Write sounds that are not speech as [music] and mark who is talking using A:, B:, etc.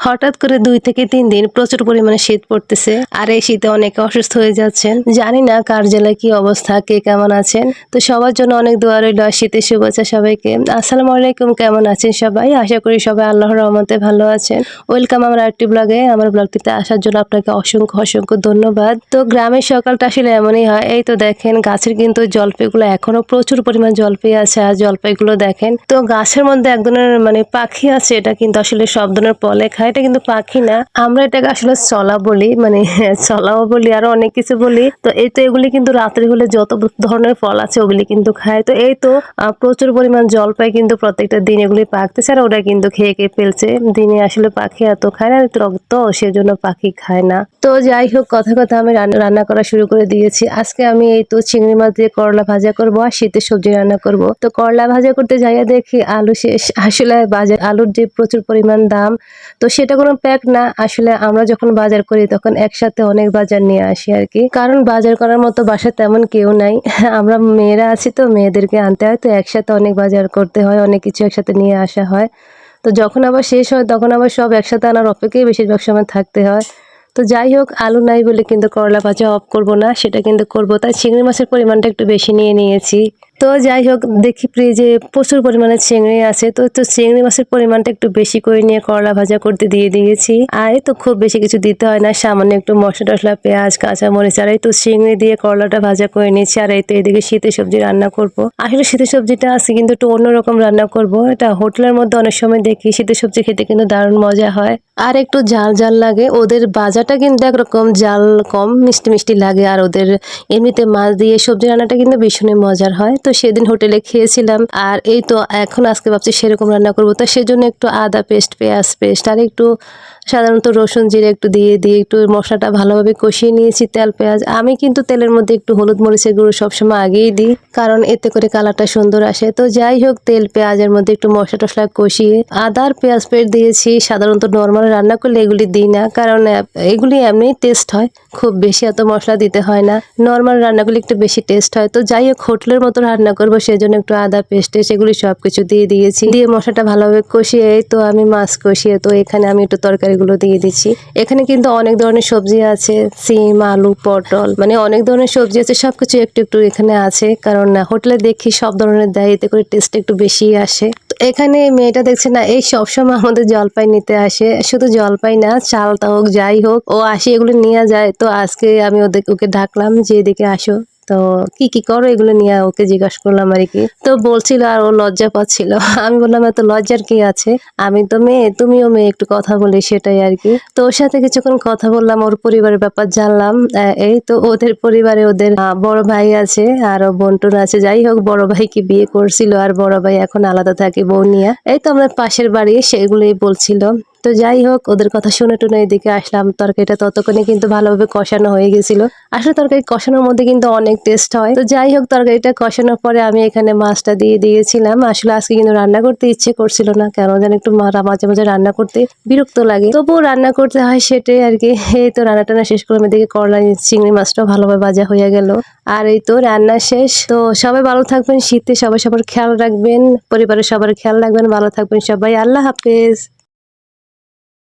A: হঠাৎ করে দুই থেকে তিন দিন প্রচুর পরিমাণে শীত পড়তেছে। আর এই শীতে অনেকে অসুস্থ হয়ে যাচ্ছেন। জানি না কার জেলায় কি অবস্থা, কে কেমন আছেন। তো সবার জন্য অনেক দোয়া রইল শীতের শুভেচ্ছা সবাইকে। আসসালামু আলাইকুম, কেমন আছেন সবাই? আশা করি সবাই আল্লাহর রহমতে ভালো আছেন। ওয়েলকাম আমার আরেকটি ব্লগে। আমার ব্লগটিতে আসার জন্য আপনাকে অসংখ্য অসংখ্য ধন্যবাদ। তো গ্রামের সকালটা আসলে এমনই হয়। এই তো দেখেন, গাছের কিন্তু জলপাইগুলো এখনও প্রচুর পরিমাণ জলপাই আছে আর জলপাইগুলো দেখেন। তো গাছের মধ্যে এক ধরনের মানে পাখি আছে, এটা কিন্তু আসলে সব ধরনের পলে খায়। এটা কিন্তু পাখি না। আমরা এটাকে আসলে চলা বলি মানে চলাও বলি, আরও অনেক কিছু বলি। তো এই তো এগুলি কিন্তু রাত্রে হলে যত ধরনের ফল আছে ওগুলি কিন্তু খায়। তো এই তো প্রচুর পরিমাণ জলপাই কিন্তু প্রত্যেকটা দিন এগুলি পাকতেছে আর ওরা কিন্তু খেয়ে খেয়ে ফেলছে। দিনে আসলে পাখি এত খায় না রক্ত, সেজন্য পাখি খায় না। তো যাই হোক, কথা কথা আমি রান্না করা শুরু করে দিয়েছি। আজকে আমি এই তো চিংড়ি মাছ দিয়ে করলা ভাজা করব আর শীতের সবজি রান্না করব। তো করলা ভাজা করতে যাইয়া দেখি আলু শেষ। আসলে বাজার আলুর যে প্রচুর পরিমাণ দাম, তো সেটা কোনো প্যাক না। আসলে আমরা যখন বাজার করি তখন একসাথে অনেক বাজার নিয়ে আসি আর কি। কারণ বাজার করার মতো বাসা তেমন কেউ নাই। [laughs] আমরা মেয়েরা আছি তো, মেয়েদেরকে আনতে হয় তো একসাথে অনেক বাজার করতে হয়, অনেক কিছু একসাথে নিয়ে আসা হয়। তো যখন আবার শেষ হয় তখন আবার সব একসাথে আনার অপেক্ষায় বেশিরভাগ সময় থাকতে হয়। তো যাই হোক, আলু নাই বলে কিন্তু করলা ভাজা অফ করব না, সেটা কিন্তু করব। তাই চিংড়ি মাছের পরিমাণটা একটু বেশি নিয়ে নিয়েছি। তো যাই হোক, দেখি যে প্রচুর পরিমাণে চিংড়ি আছে, তো তো চিংড়ি মাছের পরিমাণটা একটু বেশি করে নিয়ে করলা ভাজা করতে দিয়ে দিয়েছি। আর তো খুব বেশি কিছু দিতে হয় না, সামান্য একটু মশলা টশলা পেঁয়াজ কাঁচা মরিচ আর এই তো চিংড়ি দিয়ে করলাটা ভাজা করে নিয়েছি। আর এই তো এদিকে শীতের সবজি রান্না করব। আসলে শীতের সবজিটা আছে, কিন্তু একটু অন্যরকম রান্না করব। এটা হোটেলের মধ্যে অনেক সময় দেখি শীতের সবজি খেতে কিন্তু দারুণ মজা হয়। আর একটু ঝাল ঝাল লাগে। ওদের বাজাটা কিন্তু একরকম জাল কম, মিষ্টি মিষ্টি লাগে। আর ওদের এমনিতে মাছ দিয়ে সবজি রান্নাটা কিন্তু ভীষণই মজার হয়। তো সেদিন হোটেলে খেয়েছিলাম। আর এই তো এখন আজকে ভাবছি সেরকম রান্না করব। তো সেজন্য একটু আদা পেস্ট, পেঁয়াজ পেস্ট আর একটু সাধারণত রসুন জিরে একটু দিয়ে দিয়ে একটু মশলাটা ভালোভাবে কষিয়ে নিয়েছি, তেল, পেঁয়াজ। আমি কিন্তু তেলের মধ্যে একটু হলুদ মরিচের গুঁড়ো সবসময় আগেই দিই, কারণ এতে করে কালারটা সুন্দর আসে। তো যাই হোক, তেল, পেঁয়াজের মধ্যে একটু মশলা টশলা কষিয়ে আদা আর পেঁয়াজ পেট দিয়েছি। সাধারণত নর্মাল রান্না করলে এগুলি দিই না, কারণ এগুলি এমনি টেস্ট হয়, খুব বেশি এত মশলা দিতে হয় না। নর্মাল রান্নাগুলি একটু বেশি টেস্ট হয়। তো যাই হোক, হোটেলের মতো রান্না করব, সেজন্য একটু আদা পেস্টে সেগুলি সব কিছু দিয়ে দিয়েছি। দিয়ে মশলাটা ভালোভাবে কষিয়ে তো আমি মাছ কষিয়ে, তো এখানে আমি একটু তরকারিগুলো দিয়ে দিচ্ছি। এখানে কিন্তু অনেক ধরনের সবজি আছে, সিম, আলু, পটল মানে অনেক ধরনের সবজি আছে, সবকিছু একটু একটু এখানে আছে। কারণ হোটেলে দেখি সব ধরনের দেয়, এতে করে টেস্ট একটু বেশি আসে। এখানে মেয়েটা দেখছে, না, এই সবসময় আমাদের জলপাই নিতে আসে। শুধু জলপাই না চালটা হোক, যাই হোক, ও আসে, এগুলো নিয়ে যায়। তো আজকে আমি ওদের ওকে ডাকলাম যে, এদিকে আসো। তো কি কি করো? এগুলো নিয়ে ওকে জিজ্ঞাসা করলাম আর কি। তো বলছিল আর ও লজ্জা পাচ্ছিল। আমি বললাম, এত লজ্জার কি আছে? আমি তো মেয়ে, তুমিও মেয়ে, একটু কথা বলি। সেটাই আর কি। তো ওর সাথে কিছুক্ষণ কথা বললাম, ওর পরিবারের ব্যাপার জানলাম। এই তো ওদের পরিবারে ওদের বড় ভাই আছে আর বন্টন আছে। যাই হোক, বড় ভাইকে বিয়ে করছিল আর বড় ভাই এখন আলাদা থাকে বউ নিয়ে। এই তো আমাদের পাশের বাড়ি, সেগুলোই বলছিল। তো যাই হোক, ওদের কথা শুনে টুনে এদিকে আসলাম। তরকারিটা ততক্ষণে কিন্তু ভালোভাবে কষানো হয়ে গেছিল। আসলে তরকারি কষানোর মধ্যে কিন্তু অনেক টেস্ট হয়। তো যাই হোক, তরকারিটা কষানোর পরে আমি এখানে মাছটা দিয়ে দিয়েছিলাম। আসলে আজকে কিন্তু রান্না করতে ইচ্ছে করছিল না, কেন যেন একটু মাঝে মাঝে রান্না করতে বিরক্ত লাগে। তবুও রান্না করতে হয় সেটাই আর কি। [laughs] এই তো রান্না টান্না শেষ করে দেখি করলা, চিংড়ি মাছটাও ভালোভাবে ভাজা হয়ে গেল। আর এই তো রান্না শেষ। তো সবাই ভালো থাকবেন, শীতে সবাই সবার খেয়াল রাখবেন, পরিবারের সবার খেয়াল রাখবেন, ভালো থাকবেন সবাই। আল্লাহ হাফেজ।